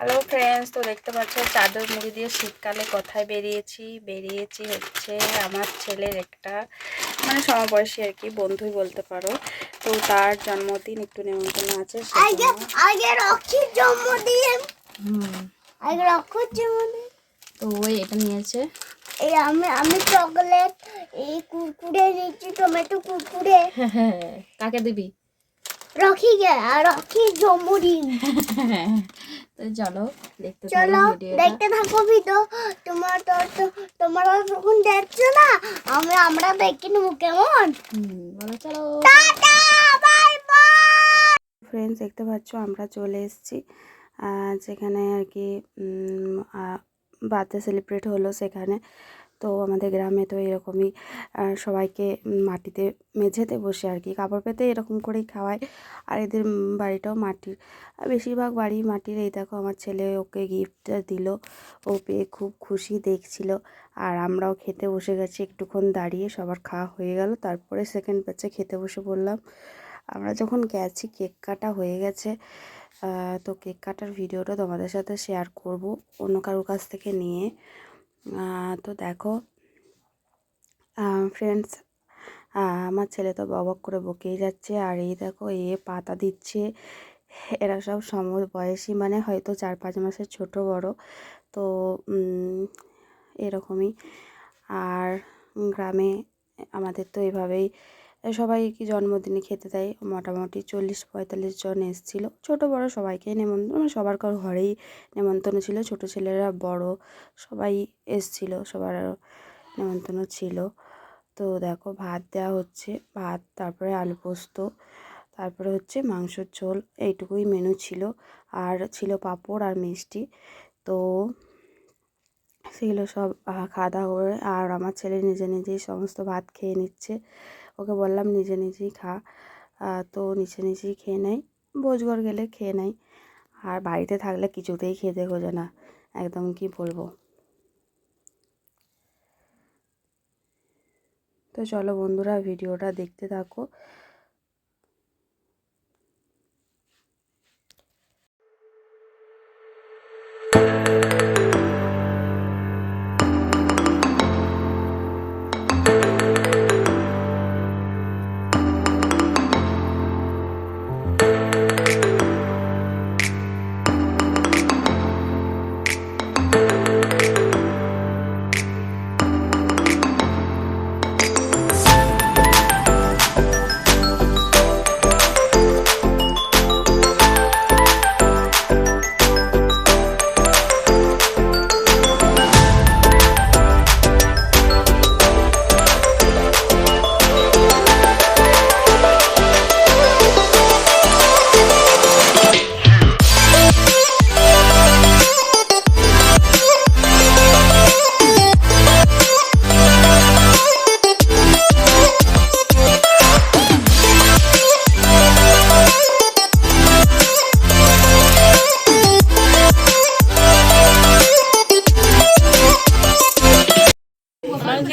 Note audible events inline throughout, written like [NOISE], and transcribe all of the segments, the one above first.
Hello friends তো দেখতে পাচ্ছ চাদর মুড়ি দিয়ে শীতকালে কোথায় বেরিয়েছি। বেরিয়েছি হচ্ছে আমার ছেলের একটা মানে সমবয়সী আর কি বন্ধুই বলতে পারো। তো তার জন্মদিন একটু নেমন্তন্ন আছে জন্মদিন। তো ওই এটা নিয়েছে। এই আমি আমি চকলেট এই কুরকুরে নিচ্ছি টমেটো কুরকুরে। [LAUGHS] কাকে দিবি? রক্ষি গে আর রক্ষির জন্মদিন। [LAUGHS] তো চলো দেখতে চলো দেখতে থাকো ভিডিও তোমার তো তো- তোমরা যখন দেখছ না? আমরা আমরা দেখে নেব কেমন? বলো চলো। Tata bye bye. ফ্রেন্ডস দেখতে পাচ্ছ আমরা চলে এসেছি। যেখানে আর কি বার্থডে সেলিব্রেট হলো সেখানে। তো আমাদের গ্রামে তো এরকমই সবাইকে মাটিতে মেঝেতে বসে আর কি, কাপড় পেতে এরকম করেই খাওয়ায়। আর এদের বাড়িটাও মাটির বেশিরভাগ বাড়ি মাটির। এই দেখো আমার ছেলে ওকে গিফটটা দিল, ও পেয়ে খুব খুশি দেখছিল। আর আমরাও খেতে বসে গেছি, একটুক্ষণ দাঁড়িয়ে সবার খাওয়া হয়ে গেল। তারপরে সেকেন্ড ব্যাচে খেতে বসে পড়লাম। আমরা যখন গেছি, কেক কাটা হয়ে গেছে তো কেক কাটার ভিডিওটা তোমাদের সাথে শেয়ার করব। অন্য কারোর কাছ থেকে নিয়ে তো দেখো ফ্রেন্ডস আমার ছেলে তো বক করে বকেই যাচ্ছে। আর এই দেখো, এ পাতা দিচ্ছে। এরা সব সম বয়সী মানে হয়তো চার পাঁচ মাসের ছোট, বড়। তো এরকমই। আর গ্রামে আমাদের তো এভাবেই সবাই কি জন্মদিনে খেতে দেয়? মোটামুটি চল্লিশ পঁয়তাল্লিশ জন এসেছিল। ছোটো, বড় সবাইকেই নেমন্তন্ন মানে সবার কার ঘরেই নেমন্তন্ন ছিল। ছোট ছেলেরা, বড় সবাই এসেছিল, সবার নেমন্তন্ন ছিল। তো দেখো, ভাত দেওয়া হচ্ছে। ভাত, তারপরে আলু পোস্ত, তারপরে হচ্ছে মাংসর ঝোল, এইটুকুই মেনু ছিল। আর ছিল পাঁপড় আর মিষ্টি। তো সেগুলো সব খাওয়া দাওয়া করে, আর আমার ছেলে নিজে নিজেই সমস্ত ভাত খেয়ে নিচ্ছে। ওকে বললাম, নিজে নিজেই খা। তো নিজে নিজেই খেয়ে নেয় ভোজঘর গেলে খেয়ে নেয় আর বাড়িতে থাকলে কিছুতেই খেতে খোঁজে না, একদম কি বলব? তো চলো বন্ধুরা, ভিডিওটা দেখতে থাকো।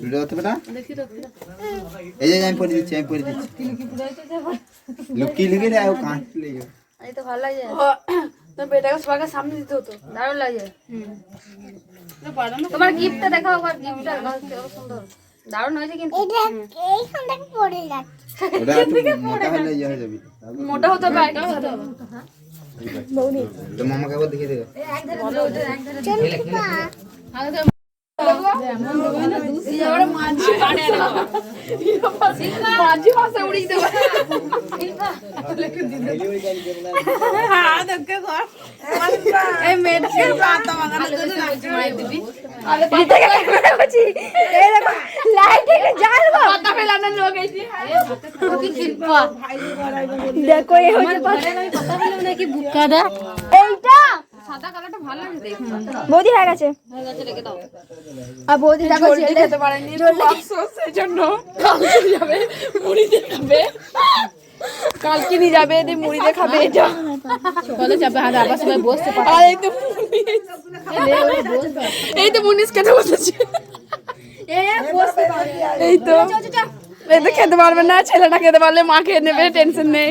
ভিডিও করতে বেটা এই যে আমি পরে দিচ্ছি আমি পরে দিচ্ছি। লুকি লুকি রে আর কাঁচ লেগে এই তো ভালো লাগছে তোর বেটাকে সবাইকে সামনে দিতে হতো দারুণ লাগছে তোমার গিফটটা দেখাও একবার গিফটটা সুন্দর। দারুণ হয়েছে কিন্তু। এটা এইখান থেকে পড়ে যাচ্ছে। ওটা একটু মোটা হলে ইয়ে হয়ে যাবে। মোটা হতে হবে আর হতে হবে তো মামাকে একবার দেখিয়ে দেবো। দেখো এই হচ্ছে পাতা বৌদি হয়ে গেছে। আর বৌদি দেখো জলদি খেতে পারেনি আফসোস কালকে যাবে মুড়ি দিয়ে খাবে। কালকে নিয়ে যাবে দিয়ে মুড়ি দিয়ে খাবে এটা যাবে আর আবার সবাই বসতে পারে আর এই তো মুনিশ। এই তো মুনিশ খেতে বসেছে। এই তো। এই তো খেতে পারবে না ছেলেটা খেতে পারলে মা খেয়ে নেবে টেনশন নেই।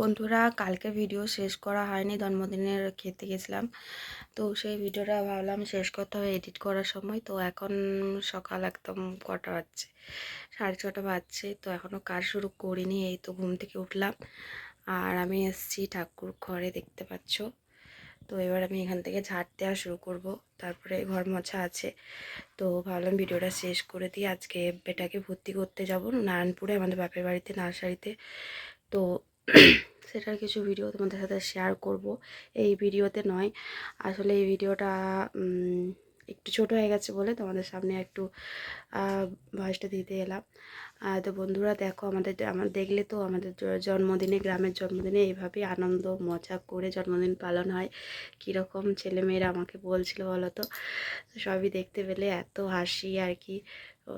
বন্ধুরা, কালকে ভিডিও শেষ করা হয়নি, জন্মদিনের খেতে গেছিলাম। তো সেই ভিডিওটা ভাবলাম শেষ করতে হবে এডিট করার সময়। তো এখন সকাল একদম কটা বাজছে? সাড়ে ছটা বাজছে, তো এখনও কাজ শুরু করিনি, এই তো ঘুম থেকে উঠলাম। আর আমি এসেছি ঠাকুর ঘরে, দেখতে পাচ্ছ। তো এবার আমি এখান থেকে ঝাড় দেওয়া শুরু করব। তারপরে ঘর মোছা আছে। তো ভাবলাম ভিডিওটা শেষ করে দিই। আজকে বেটাকে ভর্তি করতে যাব, নারায়ণপুরে, আমাদের বাপের বাড়িতে, নার্সারিতে। তো সেটার কিছু ভিডিও তোমাদের সাথে শেয়ার করব। এই ভিডিওতে নয়। আসলে এই ভিডিওটা একটু ছোট হয়ে গেছে বলে তোমাদের সামনে একটু ভয়েসটা দিতে এলাম। তো বন্ধুরা, দেখো আমাদের, আমার দেখলে তো আমাদের জন্মদিনে, গ্রামের জন্মদিনে এইভাবেই আনন্দ, মজা করে জন্মদিন পালন হয়। কীরকম ছেলেমেয়েরা আমাকে বলছিল বলো তো সবই দেখতে পেলে এত হাসি আর কি।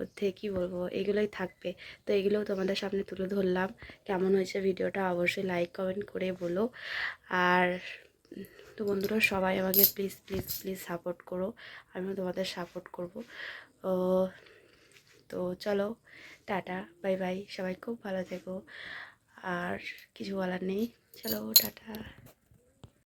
ওতে কী বলব, এগুলোই থাকবে। তো এগুলোও তোমাদের সামনে তুলে ধরলাম। কেমন হয়েছে ভিডিওটা অবশ্যই লাইক কমেন্ট করে বলো। আর তো বন্ধুরা, সবাই আমাকে প্লিজ প্লিজ প্লিজ সাপোর্ট করো। আমিও তোমাদের সাপোর্ট করব। তো চলো, টাটা বাই বাই সবাই খুব ভালো থেকো। আর কিছু বলার নেই। চলো, টাটা।